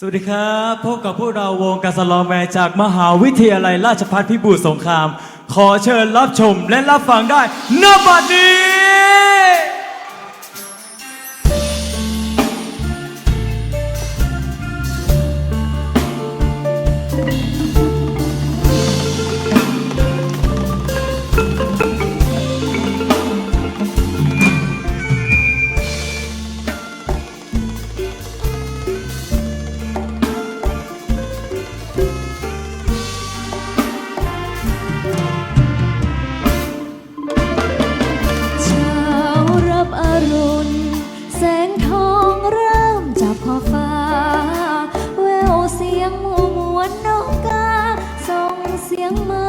สวัสดีครับ พบกับพวกเราวงกาสลอแม่จากมหาวิทยาลัยราชภัฏพิบูลสงคราม ขอเชิญรับชมและรับฟังได้นบัดนี้ yang.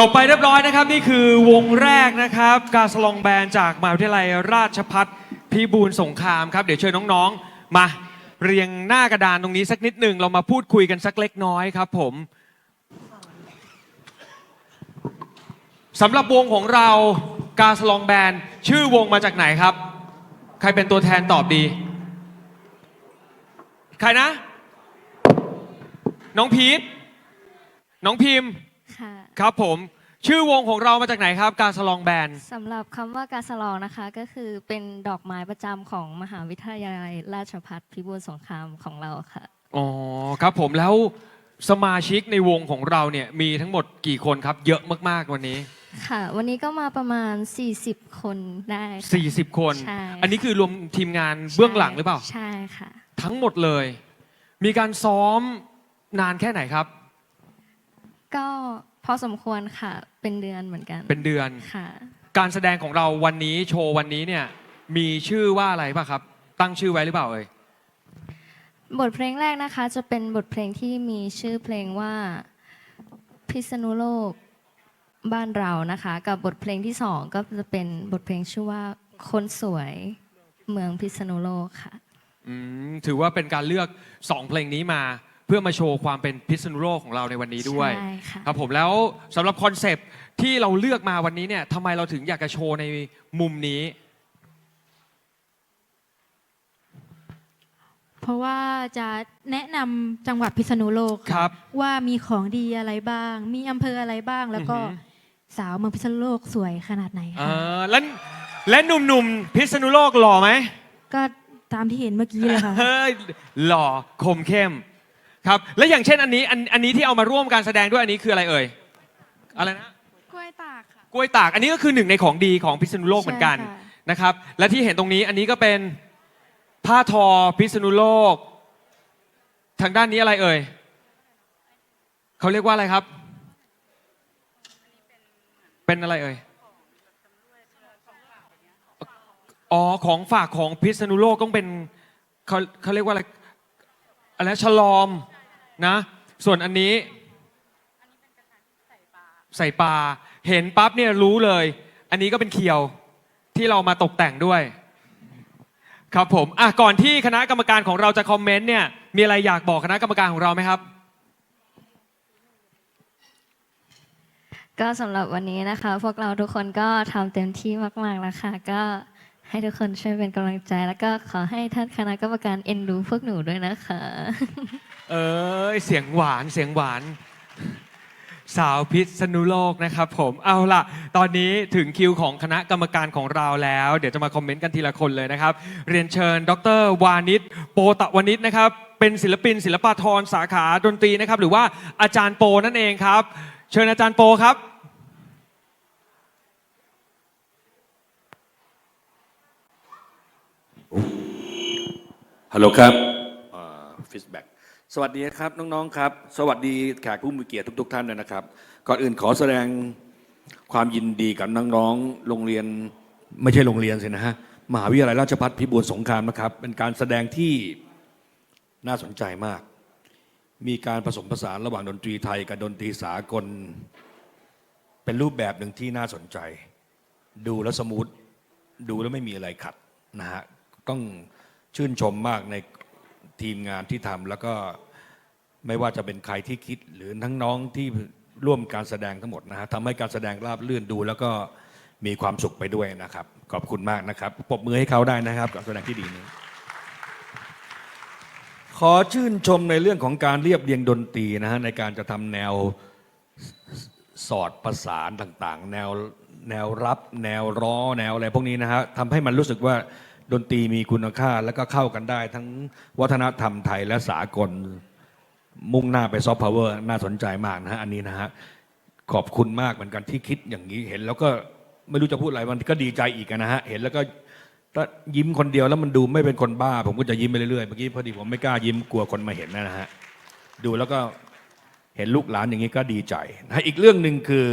จบไปเรียบร้อยนะครับ นี่คือวงแรกนะครับ การสลองแบนจากมหาวิทยาลัยราชพัฒพิบูลสงครามครับ เดี๋ยวเชิญน้องๆ มาเรียงหน้ากระดานตรงนี้สักนิดหนึ่งเรามาพูดคุยกันสักเล็กน้อยครับผมสำหรับวงของเราการสลองแบนชื่อวงมาจากไหนครับ ใครเป็นตัวแทนตอบดี ใครนะ น้องพีทน้องพิมพ์ ค่ะครับผมชื่อวงของเรามาจากไหนครับ การสลองแบนด์สำหรับคำว่าการสลองนะคะก็คือเป็นดอกไม้ประจำของมหาวิทยาลัยราชภัฏพิบูลสงครามของเราค่ะ อ๋อครับผมแล้วสมาชิกในวงของเราเนี่ยมีทั้งหมดกี่คนครับ เยอะมากๆวันนี้ ค่ะ วันนี้ก็มาประมาณ 40 คนได้ค่ะ 40 คน ใช่ อันนี้คือรวมทีมงานเบื้องหลังหรือเปล่า ใช่ค่ะ ทั้งหมดเลย มีการซ้อมนานแค่ไหนครับ ก็พอสมควรค่ะ เป็นเดือนเหมือนกัน เป็นเดือน ค่ะ การแสดงของเราวันนี้โชว์วันนี้เนี่ยมีชื่อว่าอะไรป่ะครับ ตั้งชื่อไว้หรือเปล่าเอ่ย บทเพลงแรกนะคะ จะเป็นบทเพลงที่มีชื่อเพลงว่าพิษณุโลกบ้านเรานะคะ กับบทเพลงที่สองก็จะเป็นบทเพลงชื่อว่าคนสวยเมืองพิษณุโลกค่ะ อืมถือว่าเป็นการเลือก 2 เพลงนี้มา เพื่อมาโชว์ความเป็นพิษณุโลกของเราในวันนี้ด้วยใช่ค่ะ ครับผมแล้วสำหรับคอนเซปต์ที่เราเลือกมาวันนี้เนี่ยทำไมเราถึงอยากจะโชว์ในมุมนี้ เพราะว่าจะแนะนำจังหวัดพิษณุโลกครับว่ามีของดีอะไรบ้าง มีอำเภออะไรบ้างแล้วก็อือหือสาวเมืองพิษณุโลกสวยขนาดไหนเอค่ะอและและหนุ่มๆพิษณุโลกหล่อไหม ก็ตามที่เห็นเมื่อกี้เลยค่ะ เฮ้ยหล่อคมเข้ม ครับ และอย่างเช่นอันนี้อันอันนี้ที่เอามาร่วมการแสดงด้วยอันนี้คืออะไรเอ่ยอะไรนะกล้วยตากค่ะ กล้วยตากอันนี้ก็คือหนึ่งในของดีของพิษณุโลกเหมือนกันใช่ค่ะ นะครับ และที่เห็นตรงนี้อันนี้ก็เป็นผ้าทอพิษณุโลก ทางด้านนี้อะไรเอ่ยเขาเรียกว่าอะไรครับ เป็นอะไรเอ่ยอ๋อของฝากของพิษณุโลกต้องเป็นเขาเขาเรียกว่าอะไร อะไรนะฉลอมนะ ส่วนอันนี้ใส่ปลาเห็นปั๊บเนี่ยรู้เลย อันนี้ก็เป็นเคียวที่เรามาตกแต่งด้วย ครับผมอะก่อนที่คณะกรรมการของเราจะคอมเมนต์เนี่ยมีอะไรอยากบอกคณะกรรมการของเราไหมครับ ก็สำหรับวันนี้นะคะ พวกเราทุกคนก็ทำเต็มที่มากๆแล้วค่ะก็ ให้ทุกคนช่วยเป็นกำลังใจ แล้วก็ขอให้ท่านคณะกรรมการเอ็นดูพวกหนูด้วยนะคะ เอ้ยเสียงหวานเสียงหวาน สาวพิษณุโลกนะครับผมเอาล่ะ ตอนนี้ถึงคิวของคณะกรรมการของเราแล้ว เดี๋ยวจะมาคอมเมนต์กันทีละคนเลยนะครับ เรียนเชิญ ดร วานิชโปตะวานิชนะครับ เป็นศิลปิน ศิลปาธรสาขาดนตรีนะครับ หรือว่าอาจารย์โปนั่นเองครับ เชิญอาจารย์โปครับ ฮัลโหลครับฟิสแบ็กสวัสดีครับน้องๆครับ สวัสดีแขกผู้มีเกียรติทุก ๆ ท่านด้วยนะครับ ก่อนอื่นขอแสดงความยินดีกับน้องๆโรงเรียนไม่ใช่โรงเรียนสินะฮะมหาวิทยาลัยราชภัฏพิบูลสงครามนะครับ เป็นการแสดงที่น่าสนใจมาก มีการผสมผสานระหว่างดนตรีไทยกับดนตรีสากล เป็นรูปแบบหนึ่งที่น่าสนใจ ดูแล้วสมูทดูแล้วไม่มีอะไรขัดนะฮะต้อง ชื่นชมมากในทีมงานที่ทำแล้วก็ไม่ว่าจะเป็นใครที่คิดหรือทั้งน้องที่ร่วมการแสดงทั้งหมดนะฮะทำให้การแสดงราบลื่นดู แล้วก็มีความสุขไปด้วยนะครับ ขอบคุณมากนะครับปรบมือให้เขาได้นะครับกับการแสดงที่ดีนี้ ขอชื่นชมในเรื่องของการเรียบเรียงดนตรีนะฮะในการจะทำแนวสอดประสานต่างๆ แนวแนวรับ แนวร้อแนวอะไรพวกนี้นะฮะทำให้มันรู้สึกว่า ดนตรีมีคุณค่าแล้วก็เข้ากันได้ทั้งวัฒนธรรมไทยและสากล มุ่งหน้าไปซอฟต์พาวเวอร์น่าสนใจมากนะฮะอันนี้นะฮะขอบคุณมากเหมือนกันที่คิดอย่างนี้เห็น แล้วก็ไม่รู้จะพูดอะไรมันก็ดีใจอีกนะฮะเห็นแล้วก็ถ้ายิ้มคนเดียวแล้วมันดูไม่เป็นคนบ้า ผมก็จะยิ้มไปเรื่อยๆเมื่อกี้พอดีผมไม่กล้ายิ้มกลัวคนมาเห็นนะฮะดูแล้วก็เห็นลูกหลานอย่างนี้ก็ดีใจนะอีกเรื่องหนึ่งคือ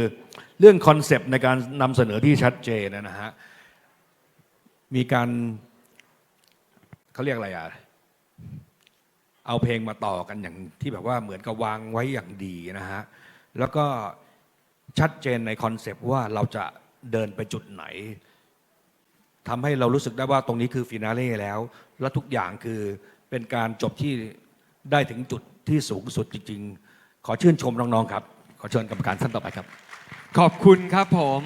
เรื่องคอนเซปต์ในการนำเสนอที่ชัดเจนนะฮะ มีการเขาเรียกอะไรอะเอาเพลงมาต่อกันอย่างที่แบบว่าเหมือนกับวางไว้อย่างดีนะฮะ แล้วก็ชัดเจนในคอนเซปต์ว่าเราจะเดินไปจุดไหนทำให้เรารู้สึกได้ว่าตรงนี้คือฟินาเล่แล้ว และทุกอย่างคือเป็นการจบที่ได้ถึงจุดที่สูงสุดจริง ๆ ขอชื่นชมน้อง ๆ ครับ ขอเชิญกรรมการท่านต่อไปครับ ขอบคุณครับผม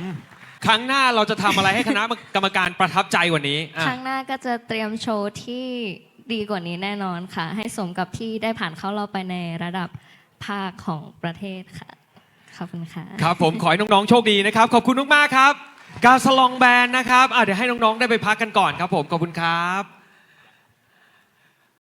ครั้งหน้าเราจะทำอะไรให้คณะกรรมการประทับใจกว่านี้อะครั้งหน้าก็จะเตรียมโชว์ที่ดีกว่านี้แน่นอนค่ะ ให้สมกับที่ได้ผ่านเข้ารอบไปในระดับภาคของประเทศค่ะ ขอบคุณค่ะ ครับผมขอให้น้องๆโชคดีนะครับ ขอบคุณมากๆครับ การสลองแบนนะครับอะเดี๋ยวให้น้องๆได้ไปพักกันก่อนครับผมขอบคุณครับ